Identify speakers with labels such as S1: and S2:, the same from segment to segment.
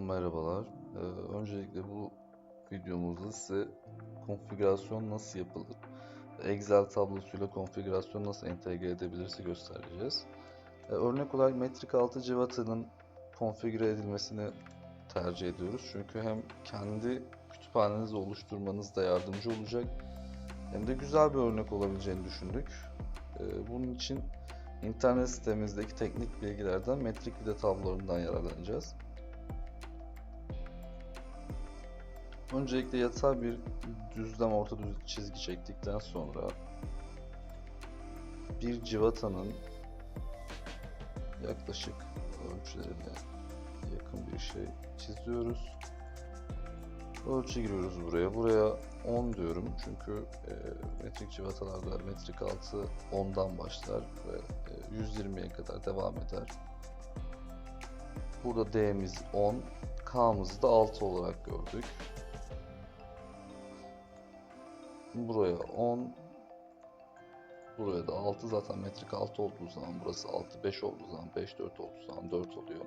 S1: Merhabalar. Ee, öncelikle bu videomuzda size konfigürasyon nasıl yapılır, Excel tablosuyla konfigürasyon nasıl entegre edebilirse göstereceğiz. Ee, örnek olarak metrik 6 civatanın konfigüre edilmesini tercih ediyoruz. Çünkü hem kendi kütüphanenizi oluşturmanızda yardımcı olacak hem de güzel bir örnek olabileceğini düşündük. Ee, bunun için internet sitemizdeki teknik bilgilerden metrik vida tablolarından yararlanacağız. Öncelikle yatay bir düzlem orta düz çizgi çektikten sonra bir civatanın yaklaşık ölçülerine yakın bir şey çiziyoruz. Ölçü giriyoruz buraya. Buraya 10 diyorum çünkü e, metrik civatalarda metrik altı 10'dan başlar ve e, 120'ye kadar devam eder. Burada D'miz 10, K'mızı da 6 olarak gördük. Buraya 10 Buraya da 6 zaten metrik 6 olduğu zaman burası 6 5 olduğu zaman 5 4 olduğu zaman 4 oluyor.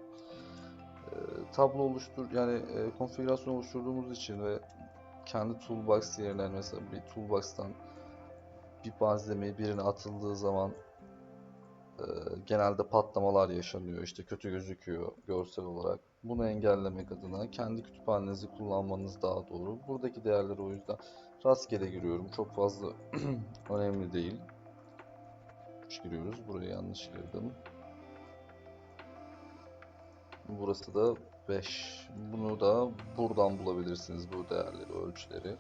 S1: Ee, tablo oluştur yani e, konfigürasyon oluşturduğumuz için ve kendi toolbox yerine mesela bir toolbox'tan bir malzemeyi birine atıldığı zaman e, genelde patlamalar yaşanıyor. işte kötü gözüküyor görsel olarak. Bunu engellemek adına kendi kütüphanenizi kullanmanız daha doğru. Buradaki değerleri o yüzden rastgele giriyorum. Çok fazla önemli değil. 3 giriyoruz. Buraya yanlış girdim. Burası da 5. Bunu da buradan bulabilirsiniz bu değerleri, ölçüleri.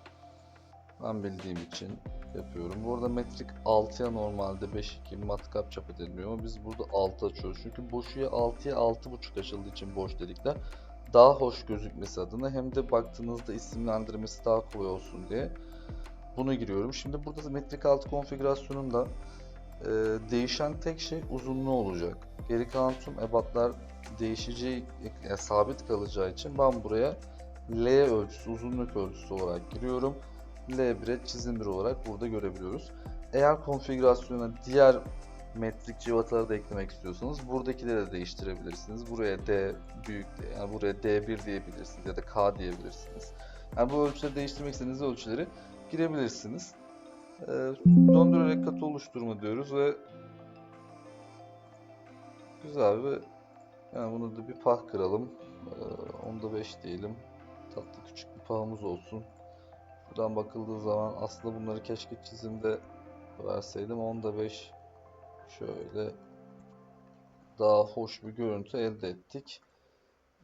S1: Ben bildiğim için yapıyorum. Bu arada metrik 6'ya normalde 5-2 matkap çapı deniliyor ama biz burada 6 açıyoruz. Çünkü boşuya 6'ya 6.5 açıldığı için boş delikler daha hoş gözükmesi adına hem de baktığınızda isimlendirmesi daha kolay olsun diye bunu giriyorum. Şimdi burada metrik 6 konfigürasyonunda e, değişen tek şey uzunluğu olacak. Geri kalan tüm ebatlar değişeceği, yani sabit kalacağı için ben buraya L ölçüsü, uzunluk ölçüsü olarak giriyorum. L1'e çizim 1 olarak burada görebiliyoruz. Eğer konfigürasyona diğer metrik civataları da eklemek istiyorsanız buradakileri de değiştirebilirsiniz. Buraya D büyük yani buraya D1 diyebilirsiniz ya da K diyebilirsiniz. Yani bu ölçüleri değiştirmek istediğiniz ölçüleri girebilirsiniz. Ee, döndürerek katı oluşturma diyoruz ve güzel bir yani bunu da bir pah kıralım. Ee, onda 5 diyelim. Tatlı küçük bir pahımız olsun. Buradan bakıldığı zaman aslında bunları keşke çizimde verseydim. Onda 5 şöyle daha hoş bir görüntü elde ettik.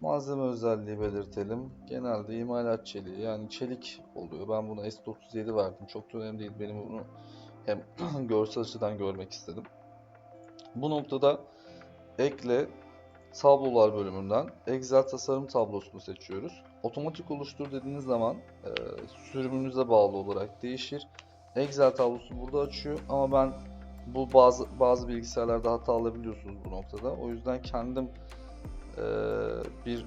S1: Malzeme özelliği belirtelim. Genelde imalat çeliği yani çelik oluyor. Ben buna S37 verdim. Çok da önemli değil. Benim bunu hem görsel açıdan görmek istedim. Bu noktada ekle tablolar bölümünden Excel tasarım tablosunu seçiyoruz. Otomatik oluştur dediğiniz zaman e, sürümünüze bağlı olarak değişir. Excel tablosu burada açıyor ama ben bu bazı bazı bilgisayarlarda hata alabiliyorsunuz bu noktada. O yüzden kendim e, bir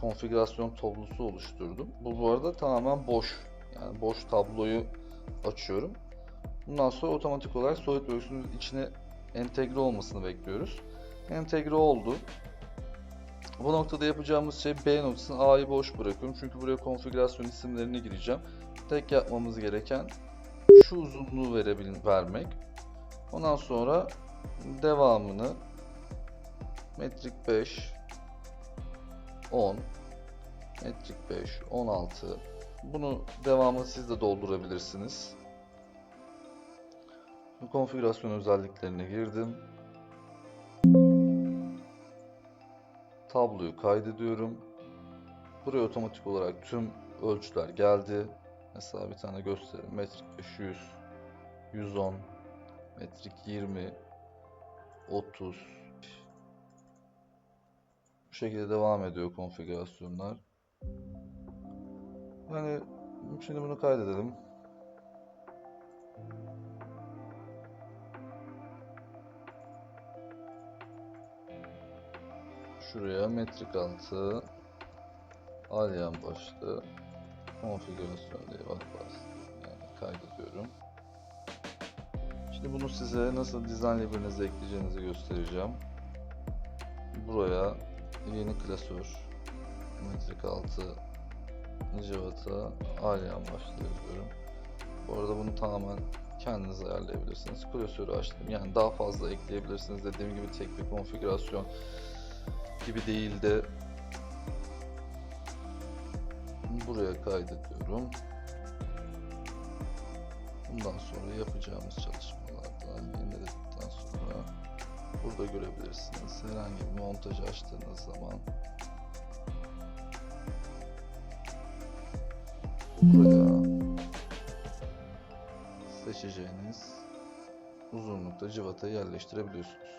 S1: konfigürasyon tablosu oluşturdum. Bu bu arada tamamen boş. Yani boş tabloyu açıyorum. Bundan sonra otomatik olarak SolidWorks'ün içine entegre olmasını bekliyoruz. Entegre oldu. Bu noktada yapacağımız şey B noktasını A'yı boş bırakıyorum. Çünkü buraya konfigürasyon isimlerini gireceğim. Tek yapmamız gereken şu uzunluğu verebil vermek. Ondan sonra devamını metrik 5 10 metrik 5 16 bunu devamı siz de doldurabilirsiniz. Konfigürasyon özelliklerine girdim. Tabloyu kaydediyorum. Buraya otomatik olarak tüm ölçüler geldi. Mesela bir tane göstereyim. Metrik 500, 110, metrik 20, 30. Bu şekilde devam ediyor konfigürasyonlar. Yani şimdi bunu kaydedelim. Şuraya metrik altı alyan başlı konfigürasyon diye bak bastım. Yani kaydediyorum. Şimdi bunu size nasıl dizayn librenize ekleyeceğinizi göstereceğim. Buraya yeni klasör metrik altı cıvata alyan başlığı diyorum. Bu arada bunu tamamen kendiniz ayarlayabilirsiniz. Klasörü açtım. Yani daha fazla ekleyebilirsiniz. Dediğim gibi tek bir konfigürasyon gibi değil de buraya kaydediyorum. Bundan sonra yapacağımız çalışmalarda yeniledikten sonra burada görebilirsiniz. Herhangi bir montaj açtığınız zaman buraya seçeceğiniz uzunlukta cıvatayı yerleştirebiliyorsunuz.